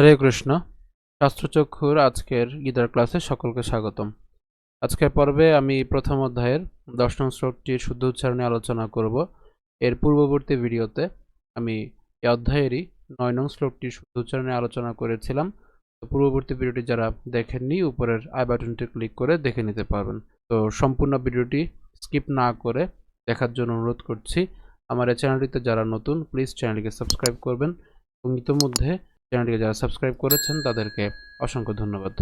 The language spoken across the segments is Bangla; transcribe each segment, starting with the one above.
হরে কৃষ্ণ। শাস্ত্রচক্ষুর আজকের গীতার ক্লাসে সকলকে স্বাগতম। আজকের পর্বে আমি প্রথম অধ্যায়ের দশ নং শ্লোকটির শুদ্ধ উচ্চারণে আলোচনা করব। এর পূর্ববর্তী ভিডিওতে আমি এই অধ্যায়েরই নয় নং শ্লোকটির শুদ্ধ উচ্চারণে আলোচনা করেছিলাম। তো পূর্ববর্তী ভিডিওটি যারা দেখেননি, উপরের আই বাটনটি ক্লিক করে দেখে নিতে পারবেন। তো সম্পূর্ণ ভিডিওটি স্কিপ না করে দেখার জন্য অনুরোধ করছি। আমার এই চ্যানেলটিতে যারা নতুন, প্লিজ চ্যানেলটিকে সাবস্ক্রাইব করবেন। এবং ইতিমধ্যে চ্যানেলটিকে যারা সাবস্ক্রাইব করেছেন তাদেরকে অসংখ্য ধন্যবাদ।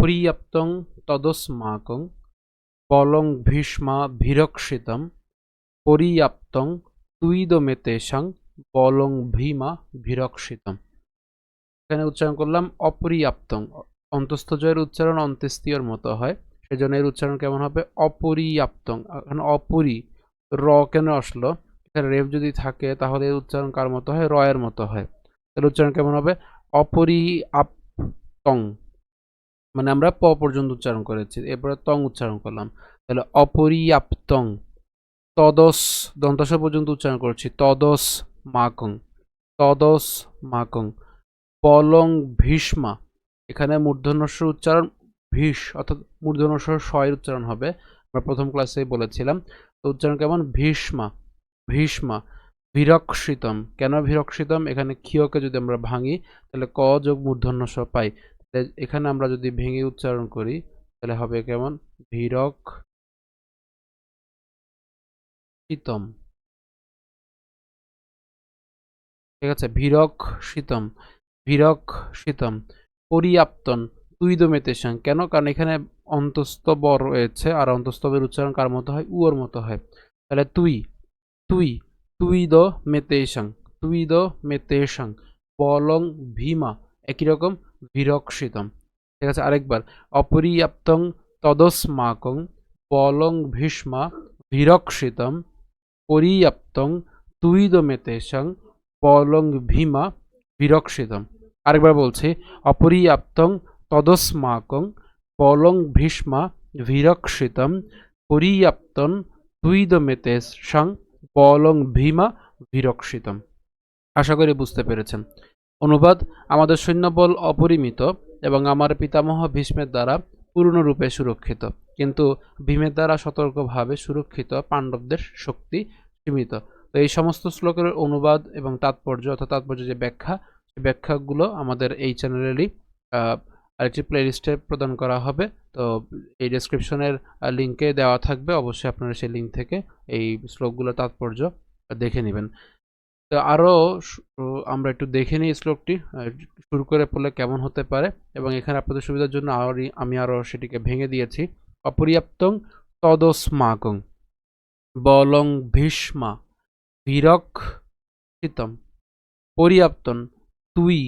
অপর্যাপ্তং তদস্মাকং বলং ভীষ্মা ভীরক্ষিতম পর্যাপ্তং তুইদমেতেশাং বলং ভীমা ভীরক্ষিতম এখানে উচ্চারণ করলাম অপরিয়াপ্তং। অন্তস্থ জয়ের উচ্চারণ অন্ত্যেস্তীয়র মতো হয়, সেজন্য এর উচ্চারণ কেমন হবে? অপরিয়াপ্তং। এখানে অপরি, র কেন আসলো? এখানে রেফ যদি থাকে, তাহলে এর উচ্চারণ কার মতো হয়? রয়ের মতো হয়। তাহলে উচ্চারণ কেমন হবে? অপরিআপ্তং মানে আমরা প পর্যন্ত উচ্চারণ করেছি, এরপরে তং উচ্চারণ করলাম। তাহলে অপরিয়াপ্তং, তদস দন্তস পর্যন্ত উচ্চারণ করছি। তদস মাকং তদস মাকং, পলং ভীষ্মা, এখানে মূর্ধন্যস্বর উচ্চারণ ভীষ, অর্থাৎ মূর্ধন্যস্বর শয়ের উচ্চারণ হবে, আমরা প্রথম ক্লাসেই বলেছিলাম। তো উচ্চারণ কেমন? ভীষ্মা ভীষ্মা বিরক্ষিতম কেন বিরক্ষিতম এখানে ক্ষিয়কে যদি আমরা ভাঙি, তাহলে ক যোগ মূর্ধন্য স পাই। এখানে আমরা যদি ভেঙে উচ্চারণ করি, তাহলে হবে কেমন? ভীরক শীতম। ঠিক আছে? ভীরক শীতম। ভীরক শীতম। পরিয়াপ্তন। তুইদমেতেশাং কেন? কারণ এখানে অন্তস্তব রয়েছে, আর অন্তস্তবের উচ্চারণ কার মতো হয়? উয়োর মতো হয়। তাহলে তুই তুই তুই দ মেতেশাং। তুই দ মেতেশাং। বলং ভীমা। একই রকম? বিরক্ষিতম। ঠিক আছে, আরেকবার। অপরিয়াপ্তং তদস্মাকং বলং ভীষ্মা বিরক্ষিতম পরিয়াপ্তং তুইদমেতেশং বলং ভীমা বিরক্ষিতম। আরেকবার বলছি, অপরিয়াপ্তং তদস্মাকং বলং ভীষ্মা বিরক্ষিতম পরিয়াপ্তং তুইদমেতেশং বলং ভীমা বিরক্ষিতম। আশা করি বুঝতে পেরেছেন। অনুবাদ আমাদের সৈন্যবল অপরিমিত এবং আমার পিতামহ ভীষ্মের দ্বারা পূর্ণরূপে সুরক্ষিত। কিন্তু ভীমের দ্বারা সতর্কভাবে সুরক্ষিত পাণ্ডবদের শক্তি সীমিত। তো এই সমস্ত শ্লোকের অনুবাদ এবং তাৎপর্য অর্থাৎ তাৎপর্য যে ব্যাখ্যা সেই ব্যাখ্যাগুলো আমাদের এই চ্যানেলেরই আরেকটি প্লেলিস্টে প্রদান করা হবে। তো এই ডেসক্রিপশনের লিঙ্কে দেওয়া থাকবে। অবশ্যই আপনারা সেই লিঙ্ক থেকে এই শ্লোকগুলো তাৎপর্য দেখে নেবেন। তো আরও আমরা একটু দেখে নিই শ্লোকটি শুরু করে পড়লে কেমন হতে পারে। এবং এখানে আপনাদের সুবিধার জন্য আরও আমি আরও সেটিকে ভেঙে দিয়েছি। অপর্যাপ্তং তদস্মাকং বলং ভীষ্মা বিরক শীতম পর্যাপ্তন তুই,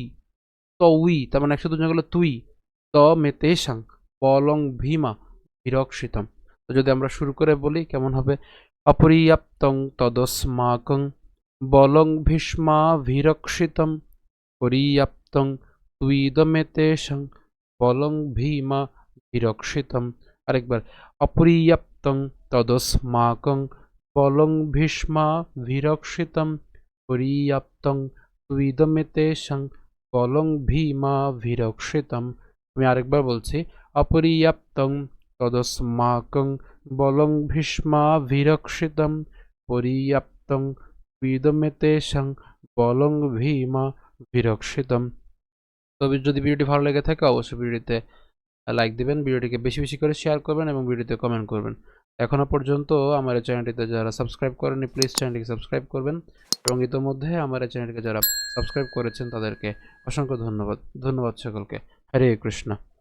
তউই, তার মানে একশো দুজন গেলো, তুই, ত মেতেশাং বলং ভীমা বিরক শীতম তো যদি আমরা শুরু করে বলি কেমন হবে? অপর্যাপ্তং তদস্মাকং বলং ভীষ্মা ভীরক্ষিতম পর্যাপ্তং তুইদমেতেশং বলং ভীমা ভীরক্ষিতম। আরেকবার, অপরিয়াপ্তং তদস্মাকং বলং ভীষ্মা ভীরক্ষিতম পর্যাপ্তং তুইদমেতেশং বলং ভীমা ভীরক্ষিতম। আমি আরেকবার বলছি, অপরিয়াপ্তং তদস্মাকং বলং ভীষ্মা ভীরক্ষিতম পর্যাপ্তং বিদমেতেশং বলং ভীমা বিরক্ষিতম। তবে যদি ভিডিওটি ভালো লেগে থাকে, অবশ্যই ভিডিওতে লাইক দিবেন, ভিডিওটিকে বেশি বেশি করে শেয়ার করবেন এবং ভিডিওতে কমেন্ট করবেন। এখনও পর্যন্ত আমার এই চ্যানেলটিতে যারা সাবস্ক্রাইব করেনি প্লিজ চ্যানেলটিকে সাবস্ক্রাইব করবেন এবং ইতোমধ্যে আমার এই চ্যানেলটিকে যারা সাবস্ক্রাইব করেছেন, তাদেরকে অসংখ্য ধন্যবাদ। ধন্যবাদ সকলকে। হরে কৃষ্ণ।